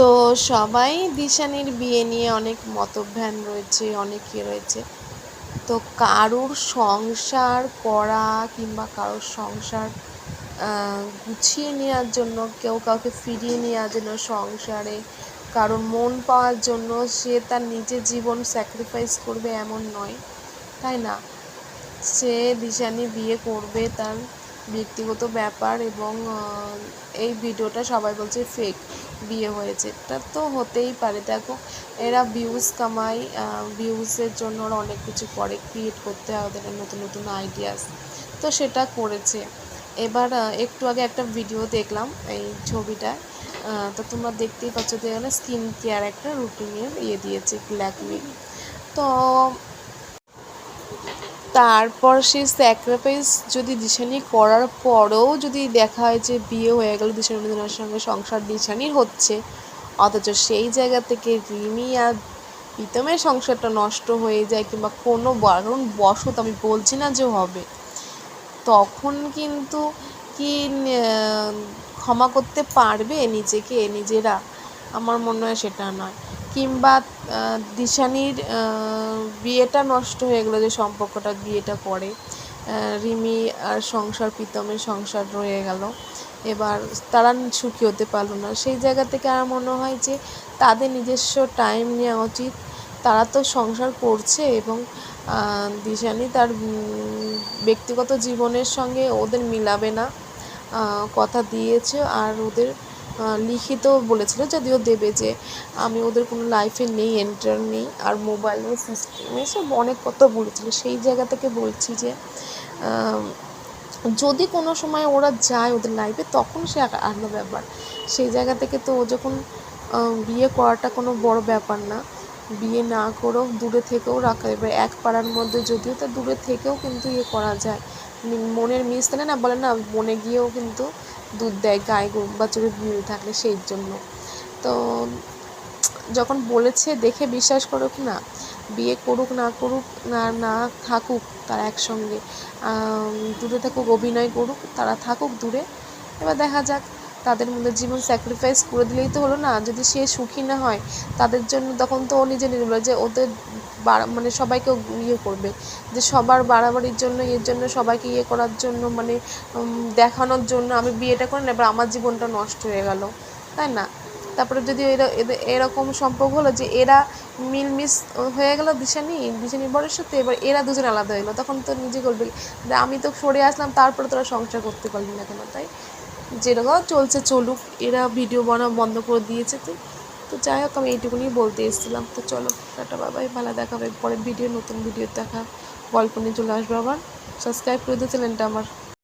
তো সবাই দিশানির বিয়ে নিয়ে অনেক মতভ্যান রয়েছে, অনেক ইয়ে রয়েছে। তো কারুর সংসার করা কিংবা কারোর সংসার গুছিয়ে নেওয়ার জন্য, কেউ কাউকে ফিরিয়ে নেওয়ার জন্য সংসারে কারোর মন পাওয়ার জন্য সে তার নিজের জীবন স্যাক্রিফাইস করবে এমন নয়, তাই না? সে দিশানি বিয়ে করবে তার ব্যক্তিগত ব্যাপার এবং এই ভিডিওটা সবাই বলছে ফেক বিয়ে হয়েছে। এটা তো হতেই পারে। দেখো, এরা ভিউজ কামায় ভিউজের জন্য ওরা অনেক কিছু করে ক্রিয়েট করতে হয় ওদের নতুন নতুন আইডিয়াস তো সেটা করেছে। এবার একটু আগে একটা ভিডিও দেখলাম এই ছবিটা তো তোমরা দেখতেই পাচ্ছ যে স্কিন কেয়ার একটা রুটিনের ইয়ে দিয়েছে ল্যাকমি তো তারপর সেই স্যাক্রিফাইস যদি দিশানি করার পরেও যদি দেখা হয় যে বিয়ে হয়ে গেল দিশানুদিনের সঙ্গে সংসার দিশানির হচ্ছে, অথচ সেই জায়গা থেকে রিমি আর প্রীতমের সংসারটা নষ্ট হয়ে যায় কিংবা কোনো বারণ বশত আমি বলছি না যে হবে, তখন কিন্তু কি ক্ষমা করতে পারবে নিজেকে, নিজেরা? আমার মনে হয় সেটা নয়। কিংবা দিশানির বিয়েটা নষ্ট হয়ে গেলো যে সম্পর্কটা, বিয়েটা করে রিমি আর সংসার, প্রীতমের সংসার রয়ে গেল। এবার তারা সুখী হতে পারল না। সেই জায়গা থেকে আমার মনে হয় যে তাদের নিজস্ব টাইম নেওয়া উচিত। তারা তো সংসার করছে এবং দিশানি তার ব্যক্তিগত জীবনের সঙ্গে ওদের মিলাবে না। কথা দিয়েছে আর ওদের লিখিত বলেছিল যদিও দেবে যে আমি ওদের কোনো লাইফে নেই এন্টার নেই, আর মোবাইলের সিস্টেমে সব অনেক কথা বলেছিল। সেই জায়গা থেকে বলছি যে যদি কোনো সময় ওরা যায় ওদের লাইফে তখন সে আলাদা ব্যাপার। সেই জায়গা থেকে তো ও যখন বিয়ে করাটা কোনো বড় ব্যাপার না। বিয়ে না করেও দূরে থেকেও রাখা এবার এক পাড়ার মধ্যে যদিও তা দূরে থেকেও কিন্তু ইয়ে করা যায়। মনের মিস থাকে না, বলে না বনে গিয়েও কিন্তু দুধ দেয় গায়ে বাছুরের মিল থাকলে সেই জন্য। তো যখন বলেছে, দেখে বিশ্বাস করুক না, বিয়ে করুক না করুক, না না থাকুক তারা একসঙ্গে দূরে থাকুক, অভিনয় করুক, তারা থাকুক দূরে। এবার দেখা যাক, তাদের মধ্যে জীবন স্যাক্রিফাইস করে দিলেই তো হলো না, যদি সে সুখী না হয়, তাদের জন্য তখন তো ও নিজে নির্ভর, যে ওদের মানে সবাইকে ইয়ে করবে। যে সবার বাড়াবাড়ির জন্য, এর জন্য সবাইকে ইয়ে করার জন্য মানে দেখানোর জন্য আমি বিয়েটা করে এবার আমার জীবনটা নষ্ট হয়ে গেল। তাই না? তারপরে যদি এরা এরকম সম্পর্ক হলো যে এরা মিল মিস হয়ে গেল দিশানি দিশানি বরের সাথে, এবার এরা দুজন আলাদা গেলো, তখন তো নিজে বলবে আমি তো সরে আসলাম, তারপরে তোরা সংসার করতে পারলি না কেন, তাই? যেরকম চলছে, চলুক, এরা ভিডিও বানানো বন্ধ করে দিয়েছে তো। তো যাই হোক, আমি এইটুকুনি বলতে এসেছিলাম। তো চলো, টাটা বাবাই ভালো দেখাবে পরের ভিডিও নতুন ভিডিও দেখা। গল্প নিয়ে চলে আসব আবার। সাবস্ক্রাইব করে দিও চ্যানেলটা আমার।